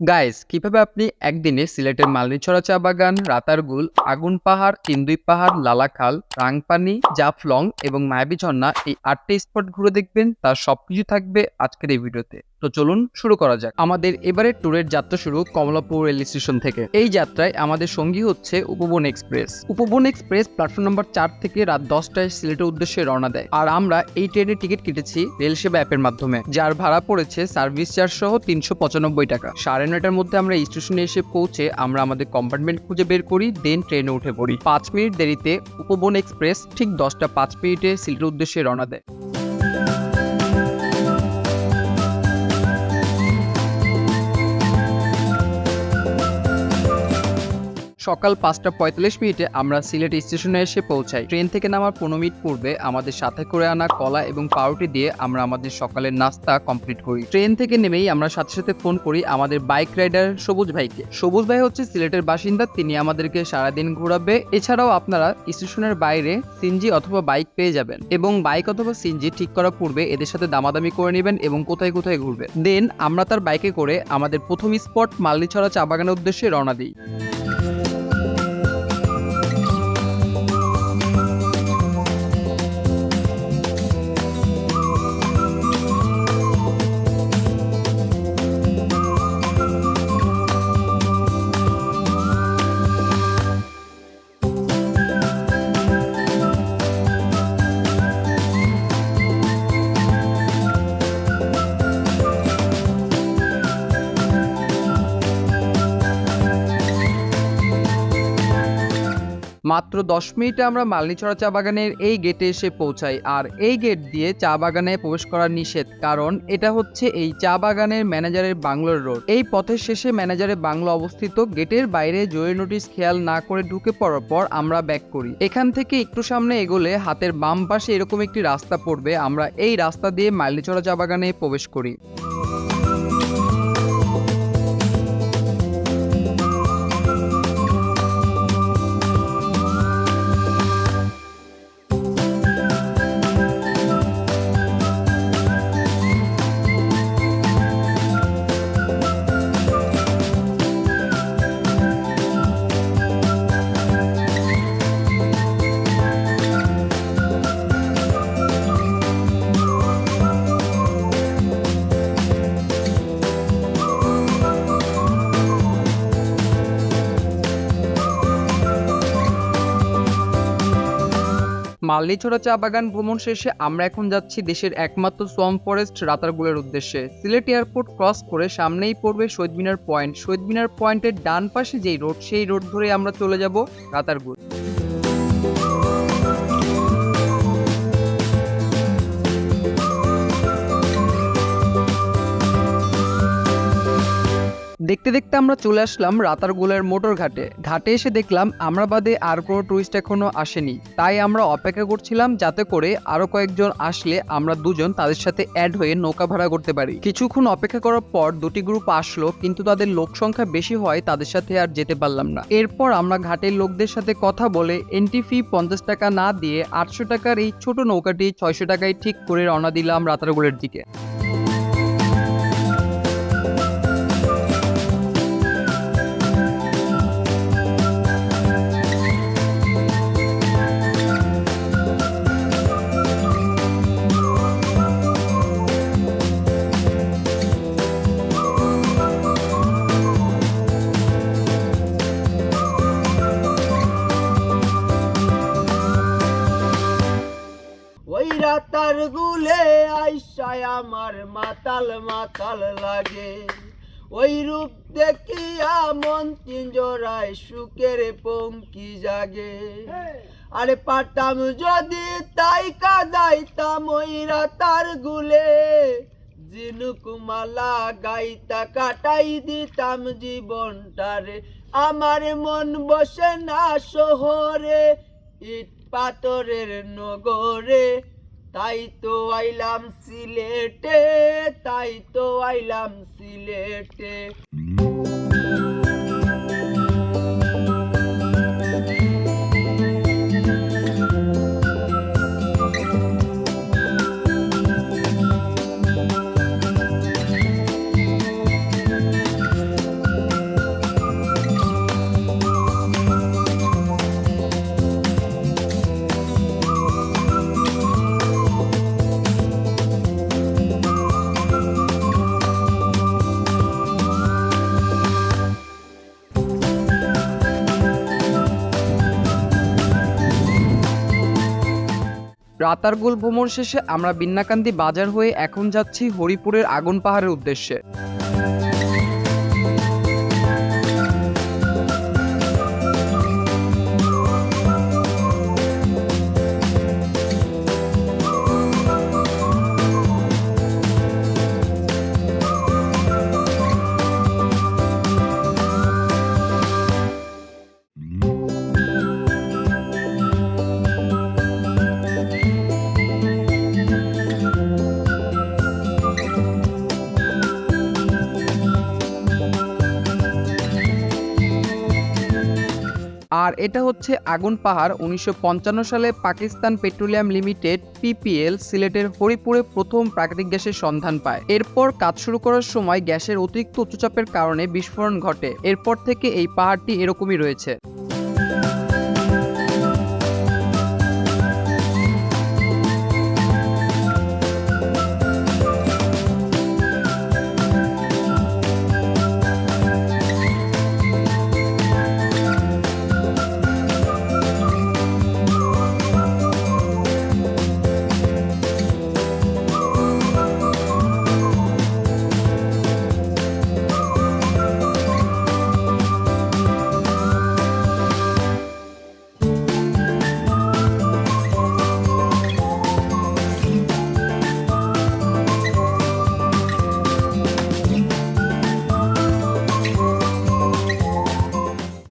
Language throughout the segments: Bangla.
গাইস কীভাবে আপনি একদিনে সিলেটের মালনীছড়া চা বাগান রাতারগুল আগুন পাহাড় কিন্দুই পাহাড় লালাখাল রাংপানি, জাফলং এবং মায়াবী ঝর্ণা এই আটটি স্পট ঘুরে দেখবেন, তার সবকিছু থাকবে আজকের এই ভিডিওতে। তো চলুন শুরু করা যাক। আমাদের এবারের ট্যুরের যাত্রা শুরু কমলাপুর রেল স্টেশন থেকে। এই যাত্রায় আমাদের সঙ্গী হচ্ছে Upaban express Upaban express platform number চার থেকে রাত দশটায় সিলেটের উদ্দেশ্যে রওনা দেয়। আর আমরা এই ট্রেনের টিকিট কেটেছি রেল সেবা অ্যাপের মাধ্যমে, যার ভাড়া পড়েছে সার্ভিস চার্জ সহ তিনশো পঁচানব্বই টাকা। সাড়ে নয়টার মধ্যে আমরা স্টেশনে এসে পৌঁছে আমরা আমাদের কম্পার্টমেন্ট খুঁজে বের করি দেন ট্রেনে উঠে পড়ি। পাঁচ মিনিট দেরিতে উপবন এক্সপ্রেস ঠিক দশটা পাঁচ মিনিটে সিলেটের উদ্দেশ্যে রওনা দেয়। সকাল পাঁচটা পঁয়তাল্লিশ মিনিটে আমরা সিলেট স্টেশনে এসে পৌঁছাই। ট্রেন থেকে নামার পনেরো মিনিট পূর্বে আমাদের সাথে করে আনা কলা এবং পাউরুটি দিয়ে আমরা আমাদের সকালের নাস্তা কমপ্লিট করি। ট্রেন থেকে নেমেই আমরা সাথে সাথে ফোন করি আমাদের বাইক রাইডার সবুজ ভাইকে। সবুজ ভাই হচ্ছে সিলেটের বাসিন্দা, তিনি আমাদেরকে সারাদিন ঘোরাবে। এছাড়াও আপনারা স্টেশনের বাইরে সিনজি অথবা বাইক পেয়ে যাবেন এবং বাইক অথবা সিনজি ঠিক করার পূর্বে এদের সাথে দামাদামি করে নেবেন এবং কোথায় কোথায় ঘুরবেন। দেন আমরা তার বাইকে করে আমাদের প্রথম স্পট মাল্লিছড়া চা বাগানের উদ্দেশ্যে রওনা দিই। মাত্র দশ মিনিটে আমরা মালনীছড়া চা বাগানের এই গেটে এসে পৌঁছাই। আর এই গেট দিয়ে চা বাগানে প্রবেশ করা নিষেধ, কারণ এটা হচ্ছে এই চা বাগানের ম্যানেজারের বাংলোর রোড এই পথের শেষে ম্যানেজারের বাংলো অবস্থিত গেটের বাইরে জয়ের নোটিশ খেয়াল না করে ঢুকে পড়ার পর আমরা ব্যাক করি। এখান থেকে একটু সামনে এগোলে হাতের বাম পাশে এরকম একটি রাস্তা পড়বে, আমরা এই রাস্তা দিয়ে মালনীছড়া চা বাগানে প্রবেশ করি। মালনীছড়া চা বাগান ভ্রমণ শেষে আমরা এখন যাচ্ছি দেশের একমাত্র সোয়াম ফরেস্ট রাতারগুলের উদ্দেশ্যে। সিলেট এয়ারপোর্ট ক্রস করে সামনেই পড়বে শহীদ মিনার পয়েন্ট। শহীদ মিনার পয়েন্টের ডান পাশে যেই রোড, সেই রোড ধরে আমরা চলে যাব রাতারগুল। দেখতে দেখতে আমরা চলে আসলাম রাতারগুলের মোটর ঘাটে। ঘাটে এসে দেখলাম আমরা বাদে আর কোনো টুরিস্ট এখনও আসেনি। তাই আমরা অপেক্ষা করছিলাম যাতে করে আরও কয়েকজন আসলে আমরা দুজন তাদের সাথে অ্যাড হয়ে নৌকা ভাড়া করতে পারি। কিছুক্ষণ অপেক্ষা করার পর দুটি গ্রুপ আসলো, কিন্তু তাদের লোক সংখ্যা বেশি হয় তাদের সাথে আর যেতে পারলাম না। এরপর আমরা ঘাটের লোকদের সাথে কথা বলে এন্ট্রি ফি পঞ্চাশ টাকা না দিয়ে আটশো টাকার এই ছোট নৌকাটি ছয়শো টাকায় ঠিক করে রওনা দিলাম রাতারগুলের দিকে। আইসায় আমার মাতাল মাতাল লাগে। ওই রূপ দেখিয়া মন তিনজোড়ায় সুখের পঙ্কি জাগে। আরে পাটাম যদি তাই কাজাইতাম ওই রাতার গুলে। জিনুকুমালা গাইতা কাটাই দিতাম জীবনটারে। আমার মন বসে না শহরে, ইট পাথরের নগরে। তাই তো আইলাম সিলেটে তাই তো আইলাম সিলেটে। রাতারগুল ভ্রমণ শেষে আমরা বিন্নাকান্দি বাজার হয়ে এখন যাচ্ছি হরিপুরের আগুন পাহাড়ের উদ্দেশ্যে। আর এটা হচ্ছে আগুন পাহাড় উনিশশো পঞ্চান্ন সালে পাকিস্তান পেট্রোলিয়াম লিমিটেড পিপিএল সিলেটের হরিপুরে প্রথম প্রাকৃতিক গ্যাসের সন্ধান পায়। এরপর কাজ শুরু করার সময় গ্যাসের অতিরিক্ত উচ্চচাপের কারণে বিস্ফোরণ ঘটে। এরপর থেকে এই পাহাড়টি এরকমই রয়েছে।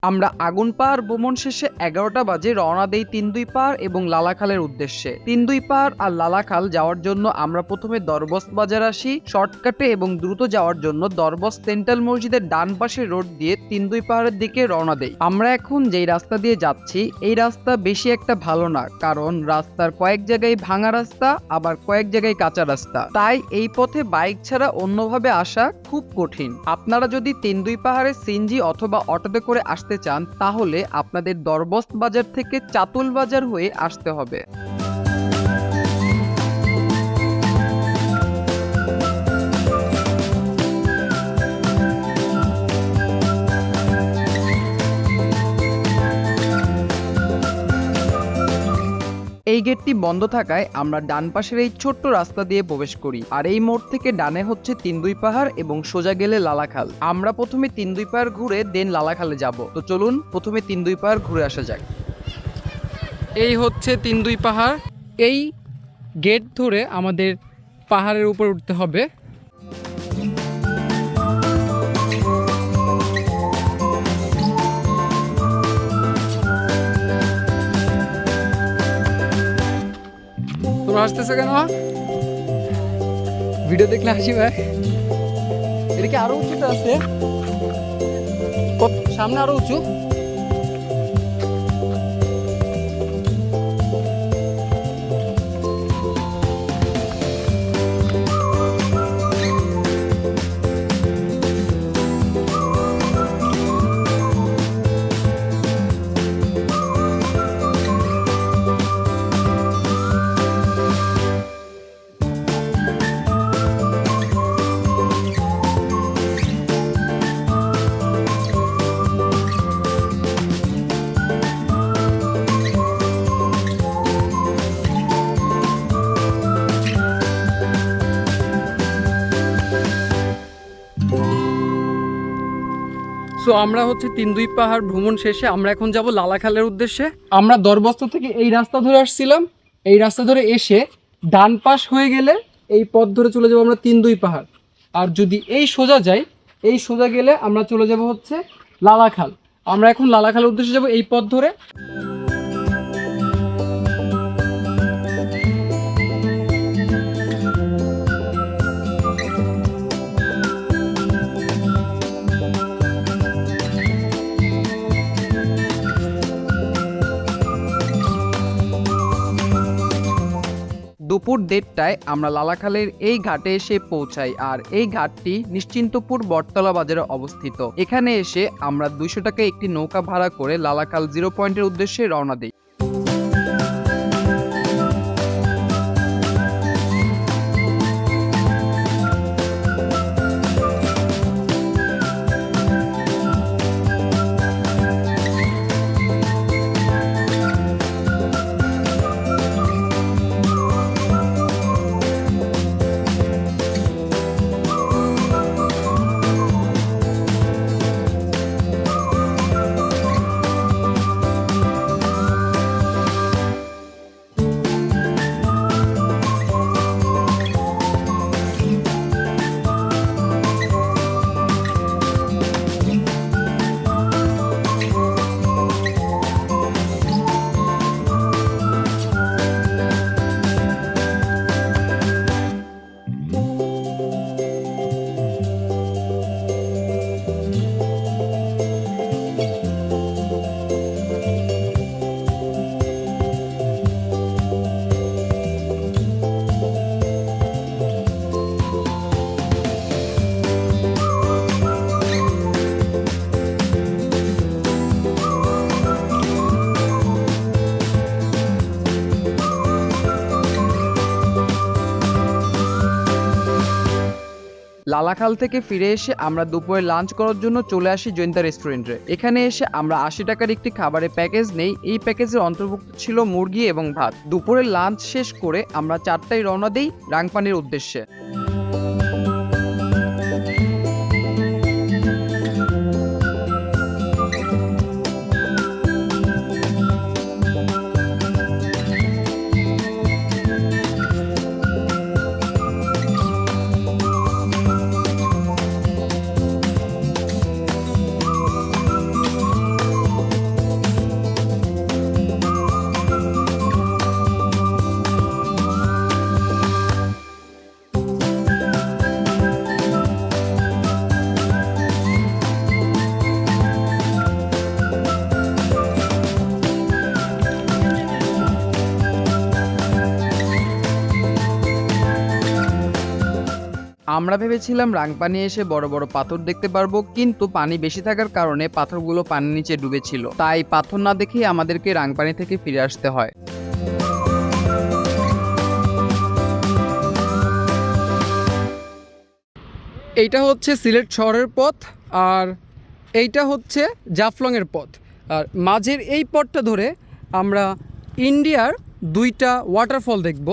আমরা আগুন পাহাড় ভ্রমণ শেষে এগারোটা বাজে রওনা দেই তিন দুই পাহাড় এবং লালাখালের উদ্দেশ্যে। তিন দুই পাহাড় আর লালাখাল যাওয়ার জন্য আমরা প্রথমে দরবস্ত বাজার আসি, শর্টকাটে এবং দ্রুত যাওয়ার জন্য দরবস্ত সেন্ট্রাল মসজিদের ডান পাশে রোড দিয়ে তিন দুই পাহাড়ের দিকে রওনা দেই। আমরা এখন যেই রাস্তা দিয়ে যাচ্ছি, এই রাস্তা বেশি একটা ভালো না, কারণ রাস্তার কয়েক জায়গায় ভাঙা রাস্তা, আবার কয়েক জায়গায় কাঁচা রাস্তা। তাই এই পথে বাইক ছাড়া অন্যভাবে আসা খুব কঠিন। আপনারা যদি তিন দুই পাহাড়ে সিনজি অথবা অটোতে করে আসতে চান তাহলে আপনাদের দরবস্ত বাজার থেকে চাতুল বাজার হয়ে আসতে হবে। এই গেটটি বন্ধ থাকায় আমরা ডান পাশের এই ছোট্ট রাস্তা দিয়ে প্রবেশ করি। আর এই মোড় থেকে ডানে হচ্ছে তিন দুই পাহাড় এবং সোজা গেলে লালাখাল। আমরা প্রথমে তিন দুই পাহাড় ঘুরে দেন লালাখালে যাব। তো চলুন প্রথমে তিন দুই পাহাড় ঘুরে আসা যাক। এই হচ্ছে তিন দুই পাহাড়। এই গেট ধরে আমাদের পাহাড়ের উপর উঠতে হবে। তোমরা আসতেছে কেন? ভিডিও দেখলে হাসি ভাই এটা কি আরও উঁচুটা আছে। সামনে আরও উঁচু। সো আমরা হচ্ছে তিন দুই পাহাড় ভ্রমণ শেষে আমরা এখন যাব লালাখালের উদ্দেশ্যে। আমরা দরবস্ত থেকে এই রাস্তা ধরে আসছিলাম। এই রাস্তা ধরে এসে ডান পাশ হয়ে গেলে এই পথ ধরে চলে যাব আমরা তিন দুই পাহাড়। আর যদি এই সোজা যাই, এই সোজা গেলে আমরা চলে যাব হচ্ছে লালাখাল আমরা এখন লালাখালের উদ্দেশ্যে যাব এই পথ ধরে। দুপুর দেড়টায় আমরা লালাখালের এই ঘাটে এসে পৌঁছাই আর এই ঘাটটি নিশ্চিন্তপুর বটতলা বাজারে অবস্থিত। এখানে এসে আমরা দুইশো টাকা একটি নৌকা ভাড়া করে লালাখাল জিরো পয়েন্টের উদ্দেশ্যে রওনা দিই। লালাখাল থেকে ফিরে এসে আমরা দুপুরে লাঞ্চ করার জন্য চলে আসি জৈন্তা রেস্টুরেন্টে এখানে এসে আমরা আশি টাকার একটি খাবারের প্যাকেজ নেই। এই প্যাকেজের অন্তর্ভুক্ত ছিল মুরগি এবং ভাত। দুপুরে লাঞ্চ শেষ করে আমরা চারটায় রওনা দিই রাংপানির উদ্দেশ্যে। আমরা ভেবেছিলাম রাংপানি এসে বড় বড় পাথর দেখতে পারব, কিন্তু পানি বেশি থাকার কারণে পাথরগুলো পানির নিচে ডুবেছিল। তাই পাথর না দেখেই আমাদেরকে রাংপানি থেকে ফিরে আসতে হয়। এইটা হচ্ছে সিলেট শহরের পথ, আর এইটা হচ্ছে জাফলংয়ের পথ। আর মাঝের এই পথটা ধরে আমরা ইন্ডিয়ার দুইটা ওয়াটারফল দেখব।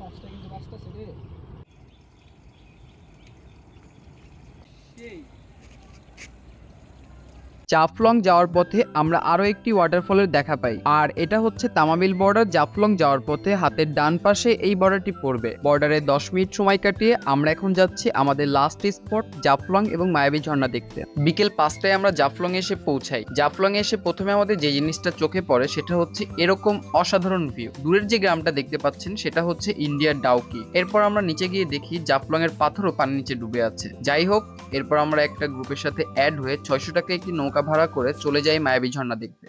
পাঁচটা কিন্তু বাঁচতেছে রে সেই জাফলং যাওয়ার পথে আমরা আরও একটি ওয়াটারফলের দেখা পাই। আর এটা হচ্ছে তামাবিল বর্ডার জাফলং যাওয়ার পথে হাতের ডান পাশে এই বর্ডারটি পড়বে। বর্ডারে দশ মিনিট সময় কাটিয়ে আমরা এখন যাচ্ছি আমাদের লাস্ট স্পট জাফলং এবং মায়াবী ঝর্ণা দেখতে। বিকেল পাঁচটায় আমরা জাফলং এসে পৌঁছাই। জাফলং এসে প্রথমে আমাদের যে জিনিসটা চোখে পড়ে সেটা হচ্ছে এরকম অসাধারণ ভিউ দূরের যে গ্রামটা দেখতে পাচ্ছেন সেটা হচ্ছে ইন্ডিয়ার ডাউকি। এরপর আমরা নিচে গিয়ে দেখি জাফলং এর পাথরও পানির নিচে ডুবে আছে। যাই হোক, এরপর আমরা একটা গ্রুপের সাথে অ্যাড হয়ে ছয়শো টাকা একটি নৌকা ভাড়া করে চলে যায় মায়াবী ঝর্ণা দেখতে।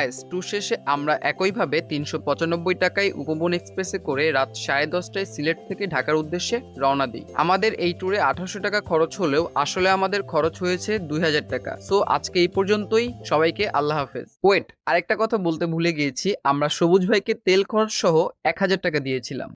গায়েস ট্যুর শেষে আমরা একইভাবে তিনশো পঁচানব্বই টাকায় উপবন এক্সপ্রেসে করে রাত সাড়ে দশটায় সিলেট থেকে ঢাকার উদ্দেশ্যে রওনা দিই। আমাদের এই ট্যুরে আঠারোশো টাকা খরচ হলেও আসলে আমাদের খরচ হয়েছে দুই হাজার টাকা। সো আজকে এই পর্যন্তই। সবাইকে আল্লাহ হাফেজ। ওয়েট আরেকটা কথা বলতে ভুলে গিয়েছি। আমরা সবুজ ভাইকে তেল খরচ সহ এক হাজার টাকা দিয়েছিলাম।